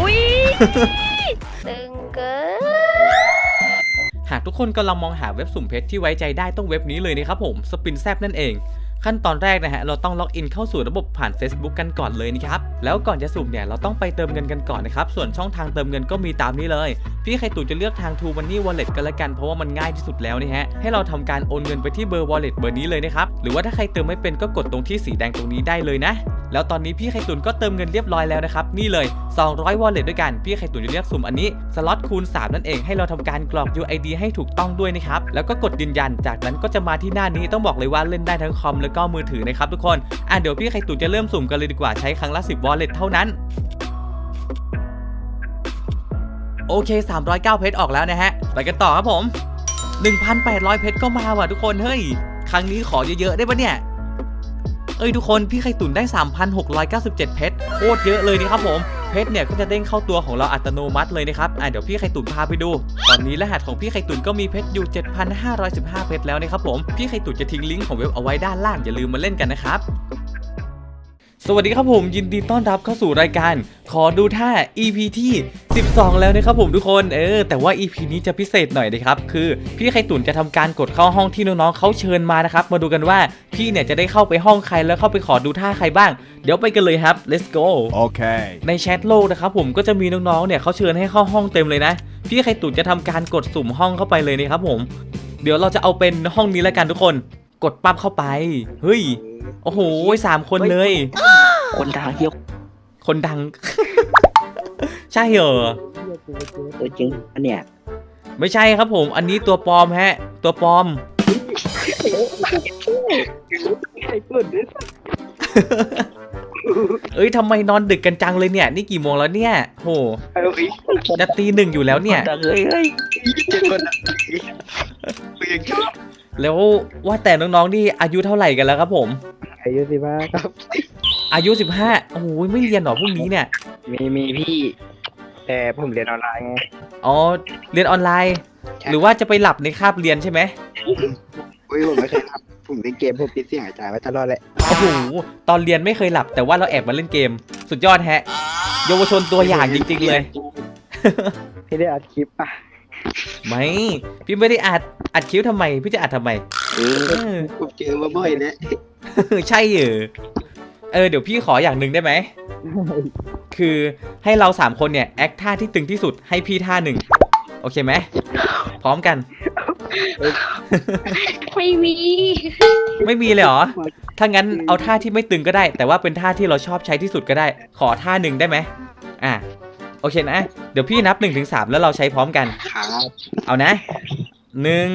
อุ้ยตึงเกินหากทุกคนกำลังมองหาเว็บสุ่มเพชรที่ไว้ใจได้ต้องเว็บนี้เลยนะครับผมสปินแซบนั่นเอง ขั้นตอนแรกนะฮะเราต้องล็อกอินเข้าสู่ระบบผ่าน Facebook กันก่อนเลยนะครับแล้วก่อนจะสุ่มเนี่ยเราต้องไปเติมเงินกันก่อนนะครับส่วนช่องทางเติมเงินก็มีตามนี้เลย พี่ไข่ตู่จะเลือกทาง True Money Wallet กันละกันเพราะว่ามันง่ายที่สุดแล้วนี่ฮะให้เราทำการโอนเงินไปที่เบอร์ Wallet เบอร์นี้เลยนะครับหรือว่าถ้าใครเติมไม่เป็นก็กดตรงที่สีแดงตรงนี้ได้เลยนะ แล้วตอนนี้พี่ไข่ตุนก็เติมเงินเรียบร้อยแล้วนะครับ นี่เลย 200 wallet ด้วยกัน พี่ไข่ตุนจะเลือกสุ่มอันนี้สล็อตคูณ 3 นั่นเองให้เราทำการกรอก UID ให้ถูกต้องด้วยนะครับ แล้วก็กดยืนยัน จากนั้นก็จะมาที่หน้านี้ต้องบอกเลยว่าเล่นได้ทั้งคอมแล้วก็มือถือนะครับทุกคน อะเดี๋ยวพี่ไข่ตุนจะเริ่มสุ่มกันเลยดีกว่าใช้ครั้งละ 10 wallet เท่านั้นโอเค 309 เพชรออกแล้วนะฮะ ไปกันต่อครับผม 1,800 เพชรก็มาว่ะทุกคน เฮ้ย ครั้งนี้ขอเยอะๆได้ปะเนี่ย เอ้ยทุกคนพี่ไข่ตุ๋นได้ 3,697 เพชรโคตรเยอะเลยนี่ครับผมเพชรเนี่ยก็จะเด้งเข้าตัวของเราอัตโนมัติเลยนะครับอะเดี๋ยวพี่ไข่ตุ๋นพาไปดู ตอนนี้รหัสของพี่ไข่ตุ๋นก็มีเพชรอยู่ 7,515 เพชรแล้วนะครับผม พี่ไข่ตุ๋นจะทิ้งลิงก์ของเว็บเอาไว้ด้านล่างอย่าลืมมาเล่นกันนะครับ สวัสดีครับผมยินดีต้อนรับเข้าสู่รายการ ขอดูท่า EP ที่ 12 แล้วนะครับผมทุกคนเออแต่ว่า EP นี้จะพิเศษหน่อยนะครับคือพี่ไข่ตุ๋นจะทำการกดเข้าห้องที่น้องๆเขาเชิญมานะครับมาดูกันว่าพี่เนี่ยจะได้เข้าไปห้องใครแล้วเข้าไปขอดูท่าใครบ้าง เดี๋ยวไปกันเลยครับ let's go Okay. ในแชทโลกนะครับผมก็จะมีน้องๆเนี่ยเขาเชิญให้เข้าห้องเต็มเลยนะ พี่ไข่ตุ๋นจะทำการกดสุ่มห้องเข้าไปเลยนะครับผม เดี๋ยวเราจะเอาเป็นห้องนี้แล้วกันทุกคน กดปั๊บเข้าไปเฮ้ยโอ้โหสามคนเลย คนดังเที่ยวคนดัง ใช่เหรอตัวจริงอันเนี้ยไม่ใช่ครับผม อันนี้ตัวปลอมฮะ ตัวปลอมใครเปิดด้วยเอ้ยทำไมนอนดึกกันจังเลยเนี่ย นี่กี่โมงแล้วเนี่ย โหเอ้ยจะตีหนึ่งอยู่แล้วเนี่ยดังเอ้ยเอ้ยเจ็ดคนอะกูยังชอบแล้วว่าแต่น้องๆนี่อายุเท่าไหร่กันแล้วครับผม อายุสิบห้าครับ อายุ 15 โอ้โหไม่เรียนเหรอพรุ่งนี้เนี่ย มีมีพี่ แต่ผมเรียนออนไลน์ไง อ๋อ เรียนออนไลน์หรือว่าจะไปหลับในคาบเรียนใช่ไหมอุ้ยผมไม่เคยทำผมเล่นเกมผมปิดเสียงหายใจไว้ตลอดแหละโอ้โห ตอนเรียนไม่เคยหลับแต่ว่าเราแอบมาเล่นเกม สุดยอดแฮะ เยาวชนตัวอย่างจริง ๆ เลย พี่ได้อัดคลิปอะไม่ พี่ไม่ได้อัด อัดคลิปทำไม พี่จะอัดทำไมเออเออ ผมเจอมาบ่อยแล้ว ใช่เหรอ เออเดี๋ยวพี่ขออย่างหนึ่งได้ไหม คือให้เราสามคนเนี่ย แอคท่าที่ตึงที่สุดให้พี่ท่าหนึ่ง โอเคไหม พร้อมกัน ไม่มี ไม่มีเลยเหรอ ถ้างั้นเอาท่าที่ไม่ตึงก็ได้ แต่ว่าเป็นท่าที่เราชอบใช้ที่สุดก็ได้ ขอท่าหนึ่งได้ไหม อะ โอเคนะ เดี๋ยวพี่นับ1นถึงสแล้วเราใช้พร้อมกันครับเอานะหนึ่ง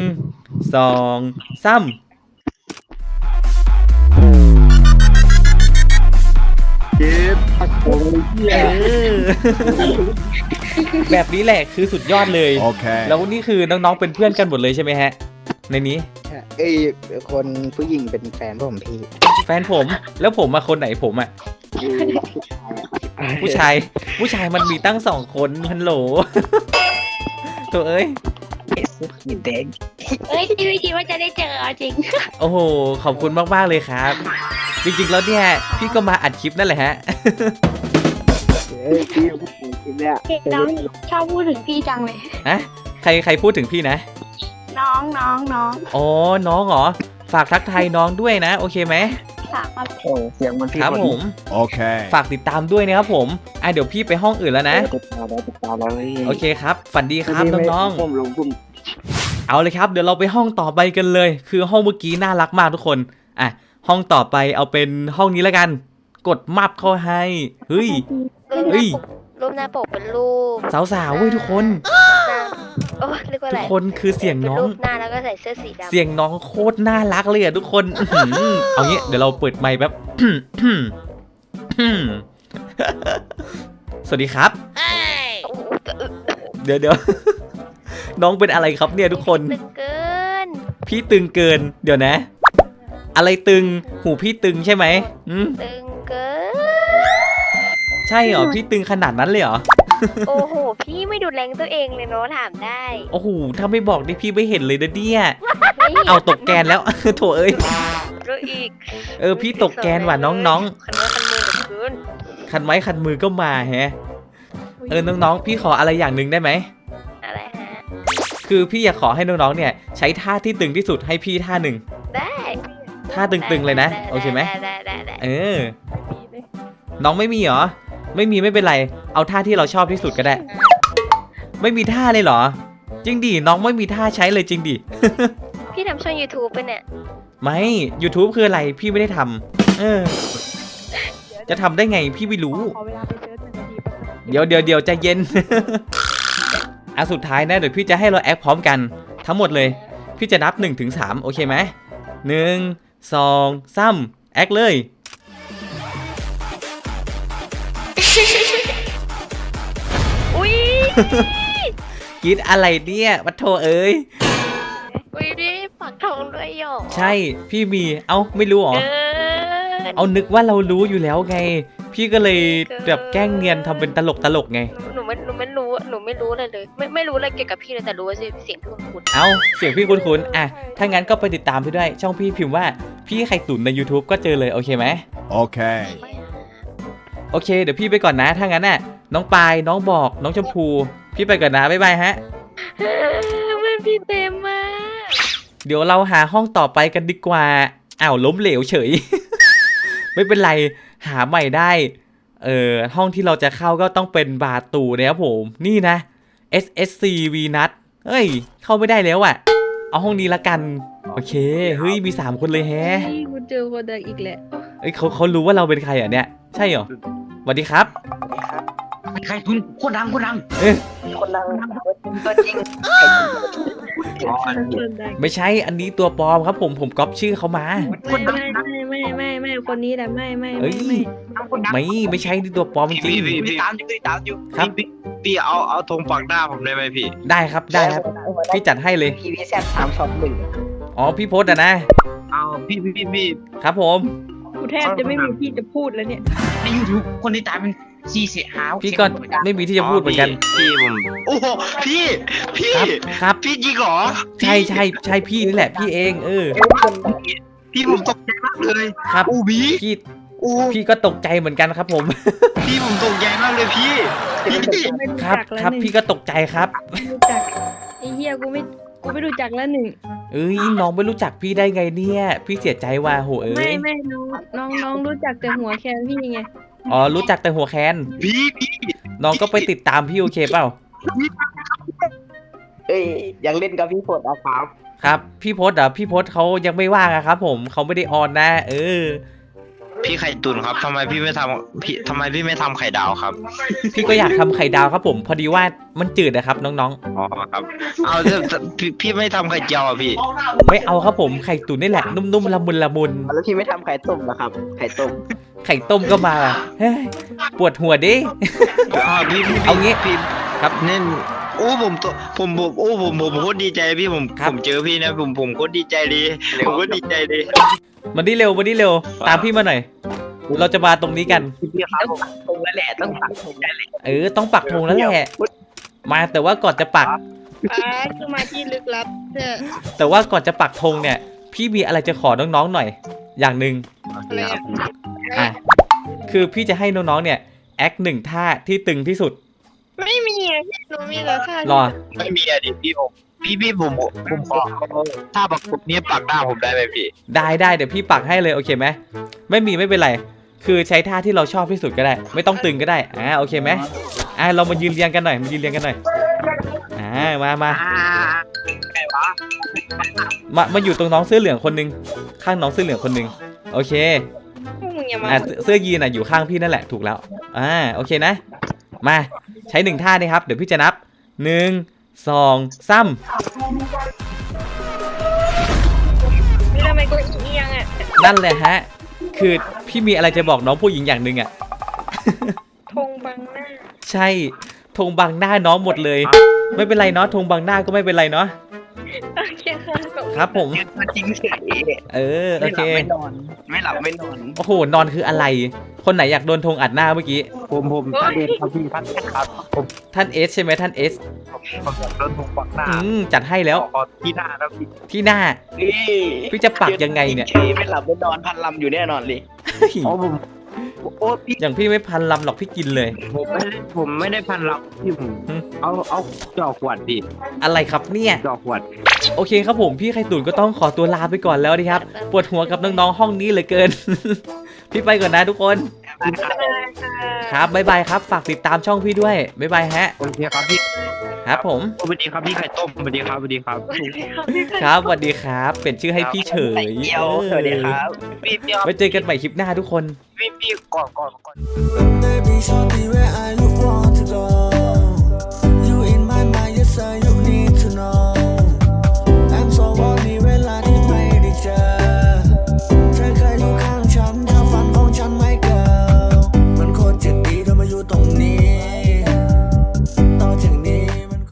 สองสาม เจ็บเออ แบบนี้แหละคือสุดยอดเลย Okay. แล้วนี่คือน้องๆเป็นเพื่อนกันหมดเลยใช่ไหมฮะ ในนี้ เอ้ยคนผู้หญิงเป็นแฟนผมพี่แฟนผมแล้วผมมาคนไหนผมอะ ผู้ชาย ผู้ชายมันมีตั้งสองคนฮัลโหล ตัวเอ้ย มีแดงเอ้ยพี่ไม่คิดว่าจะได้เจอเอาจริง โอ้โห ขอบคุณมาก ๆ เลยครับ จริงๆแล้วเนี่ยพี่ก็มาอัดคลิปนั่นแหละฮะ เอ้ยพี่ผมคิดเนี่ยเด็กน้องชอบพูดถึงพี่จังเลยฮะใครใครพูดถึงพี่นะ น้องน้องน้องอ๋อ น้องเหรอ ฝากทักทายน้องด้วยนะ โอเคไหมฝากมาโอ้เสียงมันพี่ครับผม Okay. ฝากติดตามด้วยนะครับผม อะเดี๋ยวพี่ไปห้องอื่นแล้วนะ ติดตามแล้วติดตามแล้วเฮ้ยโอเคครับ ฝันดีครับน้องผมลงผมๆเอาเลยครับ เดี๋ยวเราไปห้องต่อไปกันเลย คือห้องเมื่อกี้น่ารักมากทุกคน อะ ห้องต่อไปเอาเป็นห้องนี้แล้วกัน กดมับเข้าให้ เฮ้ย รูปหเฮ้น้าย ปกรูปหน้าปกเป็นรูปสาวๆเว้ยทุกคน หน้าโอ้เรียกว่าอะทุไรกคนคือเสียงเป็นน้อง รูปหน้าแล้วก็ใส่เสื้อสีดำเสียงน้องโคตรน่ารักเลยอะทุกคนอื้อหือเอางี้เดี๋ยวเราเปิดไมค์แป๊บสวัสดีครับเดี๋ยวเดี๋ยว น้องเป็นอะไรครับเนี่ยทุกคน ตึกเกินพี่ตึงเกิน เดี๋ยวนะ อะไรตึง หูพี่ตึงใช่ไหมอืมตึงเกินใช่เหรอพี่ตึงขนาดนั้นเลยเหรอ โอ้โห พี่ไม่ดูแรงตัวเองเลยเนาะถามได้โอ้โหถ้าไม่บอกนี่พี่ไม่เห็นเลยนะเนี่ยไม่ห็นเอาตกแกนแล้ว โถเอ้ยรู้อีกเออพี่ตกแกนว่ะน้องคันว่าคันมือเหลือเกินๆขคันไม้คันมือก็มาแฮะ เออน้องๆ พี่ขออะไรอย่างหนึ่งได้ไหม อะไรฮะคือพี่อยากขอให้น้องๆ เนี่ย ใช้ท่าที่ตึงที่สุดให้พี่ท่าหนึ่งได้ ท่าตึงๆเลยนะได้โอเคไหมได้ได้ได้เออ น้องไม่มีเหรอ ไม่มีไม่เป็นไร เอาท่าที่เราชอบที่สุดก็ได้ ไม่มีท่าเลยเหรอ จริงดิ น้องไม่มีท่าใช้เลยจริงดิ พี่ทำช่อง YouTube ไปะเนี่ย ไม่ YouTube คืออะไร พี่ไม่ได้ทำเออ จะทำได้ไงพี่ไม่รู้ ขอเวลาไปเซิร์ชหนึ่งนาทีแป๊บนึงเดี๋ยวเดี๋ยวเดี๋ยวใจเย็น อะสุดท้ายนะ เดี๋ยวพี่จะให้เราแอคพร้อมกัน ทั้งหมดเลย พี่จะนับ1นถึงสโอเคไหมหนึ่ง สองสามแอคเลยอุ้ยคิดอะไรเนี่ยวัดโทเอ้ยอุ้ยพี่ปักทองด้วยหยอใช่พี่มีเอ้าไม่รู้เหรอเกินเอานึกว่าเรารู้อยู่แล้วไง พี่ก็เลยแบบแกล้งเนียนทำเป็นตลกตลกๆไง หนูไม่หนูไม่รู้หนู ไม่รู้เลยเลย ไม่ไม่รู้อะไรเกี่ยวกับพี่เลยแต่รู้ว่าเสียงพี่คุ้นคุ้นเอ้าเสียงพี่คุ้นๆอะ ถ้างั้นก็ไปติดตามพี่ด้วย ช่องพี่พิมพ์ว่าพี่ไข่ตุ๋นใน YouTube ก็เจอเลยโอเคไหม Okay. โอเค เดี๋ยวพี่ไปก่อนนะ ถ้างั้นน่ะ น้องปาย น้องบอก น้องชมพู พี่ไปก่อนนะ บ๊ายบายฮะ มันพี่เต็มมากเดี๋ยวเราหาห้องต่อไปกันดีกว่า อ้าวล้มเหลวเฉย ไม่เป็นไร หาใหม่ได้ เอ่อห้องที่เราจะเข้าก็ต้องเป็นบาตูนะครับผม นี่นะ SSC V นัดเฮ้ย เข้าไม่ได้แล้วอะ่ะ เอาห้องนี้ละกัน โอเค เฮ้ย มี 3 คนเลยแฮะเฮ้ยกูเจอคนดังอีกแล้วเอ้ยเขาเขารู้ว่าเราเป็นใครอะเนี่ย ใช่เหรอสวัสดีครับ ใครคุณโคตรดังโคตรดังคนดังตัวจริงคนดังไม่ใช่อันนี้ตัวปลอมครับผมผมก๊อปชื่อเขามาไม่ไม่ ไม่ไม่ไม่ไม่คนนี้แหละไม่ไม่เอ้ไม่ยไม่คนดังไม่ไม่ใช่นี่ตัวปลอมจพี่ริงพี่พี่ตามอยู่พี่ตามอยู่ครับพี่พี่เอาเอาธงปักหน้าผมได้ไหมพี่ได้ครับได้ครับพี่จัดให้เลย พีวีแซดสามสองหนึ่งอ๋อพี่โพสต์อะนะ เอาพี่พี่พี่พี่ครับผม กูแทบจะไม่มีที่จะพูดแล้วเนี่ยในยูทูบคนที่ตามเป็นสี่เสียหาวพี่ก็ไม่มีที่จะพูดเหมือนกัน พี่ผมโอ้โหพี่พี่ครับครับ พี่จริงเหรอใช่ใช่ใช่พี่นี่แหละพี่เอง เออ พี่ ผมตกใจมากเลยครับ อูบีพี่อูพี่ก็ตกใจเหมือนกันครับผม พี่ผมตกใจมากเลยพี่พี่กูไม่รู้ครับจักแล้วครับ หนึ่งพี่ก็ตกใจครับ ไม่รู้จักไอ้เหี้ยกูไม่กูไม่รู้จักแล้วหนึ่งเอ้ยน้องไม่รู้จักพี่ได้ไงเนี่ย พี่เสียใจว่ะโหเอ้ไม่ยไม่น้องน้องน้องรู้จักแต่หัวแคนพี่ไงอ๋อรู้จักแต่หัวแคนพี่พี่น้องก็ไปติดตามพี่โอเคเปล่า เอ้ยยังเล่นกับพี่ฝนอะครับ ครับพี่พศอะพี่พศเขายังไม่ว่างอะครับ ผมเขาไม่ได้ออนนะ เออ พี่ไข่ตุนครับทำไมพี่ไม่ทำพี่ทำไมพี่ไม่ทำไข่ดาวครับพี่ก็อยากทำไข่ดาวครับผม พอดีว่ามันจืดนะครับน้องอ๋อครับ เอาแต่แต่พี่พี่ไม่ทำไข่เจียวอะพี่ๆ ไม่เอาครับผมไข่ตุ๋นนี่แหละนุ่มๆละมุนละมุนแล้วพี่ไม่ทำไข่ต้มเหรอครับ ไข่ต้มไข่ต้มก็มาเฮ้ยปวดหัวดิอ่าพี่พี่เอางี้ พี่ครับเน่น โอ้ผมตัวผมผมโอ้ผมผมโคตรดีใจพี่ผมครับ ผมเจอพี่นะ ผมผมโคตรดีใจดีผมโคตรดีใจดีมาดิเร็วมาดิเร็ว ตามพี่มาหน่อย เราจะมาตรงนี้กัน พี่ครับผมตรงแล้วแหละต้องปักตรงนั้นแหละเออต้องปักธงแล้วแหละมาแต่ว่าก่อนจะปักอ่าคือมาที่ลึกลับเนี่ยแต่ว่าก่อนจะปักธงเนี่ย พี่มีอะไรจะขอน้องๆหน่อย อย่างหนึ่งอะไรอะอะคือพี่จะให้น้องๆเนี่ยแอคหนึ่งท่าที่ตึงที่สุดไม่มีอะพี่ห นูมีแต่ท่ารอ ไม่มีอะดิพี่ผมพี่พี่ผมผมขอถ้าปักปุ๊บนี้ปักหน้าผมได้ไหมพี่ได้ได้เดี๋ยวพี่ปักให้เลยโอเคไหมไม่มีไม่เป็นไร คือใช้ท่าที่เราชอบที่สุดก็ได้ ไม่ต้องตึงก็ได้อ่าโอเคไหมอ่าเรามายืนเรียงกันหน่อยมายืนเรียงกันหน่อยอ่ามามาอ่าไงวะมามาอยู่ตรงน้องเสื้อเหลืองคนหนึงข้างน้องเสื้อเหลืองคนหนึงโอเคพวกมึงอย่ามาอ่าเสื้อเสื้อยีนอะอยู่ข้างพี่นั่นแหละถูกแล้วอ่าโอเคนะ มา ใช้หนึ่งท่านี่ครับ เดี๋ยวพี่จะนับหนึ่งสองสามไม่ทำไมกูเอียงอะนั่นแหละฮะ คือพี่มีอะไรจะบอกน้องผู้หญิงอย่างหนึ่งอะ ธงบังหน้า ใช่ธงบังหน้าน้องหมดเลย ไม่เป็นไรเนาะธงบังหน้าก็ไม่เป็นไรเนาะโอเคค่ะขอบคุณครับผมมันจริงเฉยเออโอไม่หเค ลับไม่นอน ไม่หลับไม่นอน โอ้โห นอนคืออะไร คนไหนอยากโดนธงอัดหน้าเมื่อกี้ ผมผมท่านเดชครับพี่ท่านเดชครับผมท่านเอสใช่ไหมท่านเอสผมอยากโดนผมปักหน้าอืมจัดให้แล้วขอที่หน้าแล้วพี่ที่หน้า นี่พี่จะปักยังไงเนี่ยฉไม่หลับไม่นอนพันลำอยู่แน่นอนเลย อ๋อผม โอ้พี่อย่างพี่ไม่พันลำหรอกพี่กินเลย ผมไม่ได้ผมไม่ได้พันรับพี่ผมหึเอาเอาจอกขวดดิอะไรครับเนี่ย จอกขวด โอเคครับผมพี่ไข่ตุ๋นก็ต้องขอตัวลาไปก่อนแล้วนะครับปวดหัวกับน้องๆห้องนี้เหลยเกิน พี่ไปก่อนนะทุกคน ครับบ๊ายบายครับ ฝากติดตามช่องพี่ด้วยบ๊ายบายฮะโอเคครับพี่ครับผมสวัสดีครับพี่ไข่ต้มสวัสดีครับสวัสดีครับครับสวัสดีครับ เป็นชื่อให้พี่เฉยเดียวสวัสดีครับพี่พี่ไว้เจอกันใหม่คลิปหน้าทุกคนพี่พี่ก่อนก่อนก่อน